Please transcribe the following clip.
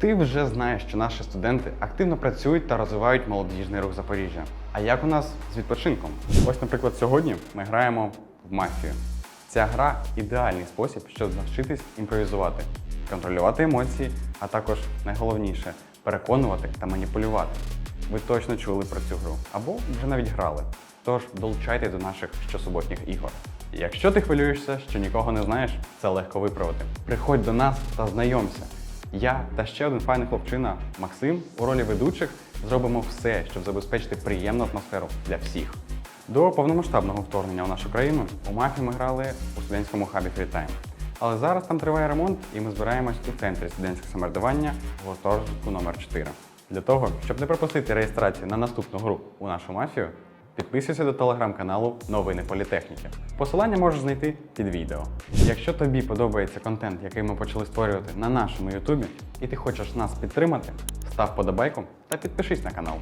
Ти вже знаєш, що наші студенти активно працюють та розвивають молодіжний рух Запоріжжя. А як у нас з відпочинком? Ось, наприклад, сьогодні ми граємо в мафію. Ця гра ідеальний спосіб, щоб навчитись імпровізувати, контролювати емоції, а також найголовніше переконувати та маніпулювати. Ви точно чули про цю гру або вже навіть грали. Тож долучайтесь до наших щосуботніх ігор. Якщо ти хвилюєшся, що нікого не знаєш, це легко виправити. Приходь до нас та знайомся. Я та ще один файний хлопчина Максим у ролі ведучих зробимо все, щоб забезпечити приємну атмосферу для всіх. До повномасштабного вторгнення у нашу країну у мафі ми грали у студентському хабі Фрітайм. Але зараз там триває ремонт, і ми збираємось у центрі студентського самоврядування в гуртожитку номер 4 Для того, щоб не пропустити реєстрацію на наступну гру у нашу мафію, підписуйся до телеграм-каналу Новини Політехніки. Посилання можеш знайти під відео. Якщо тобі подобається контент, який ми почали створювати на нашому Ютубі, і ти хочеш нас підтримати, став подобайку та підпишись на канал.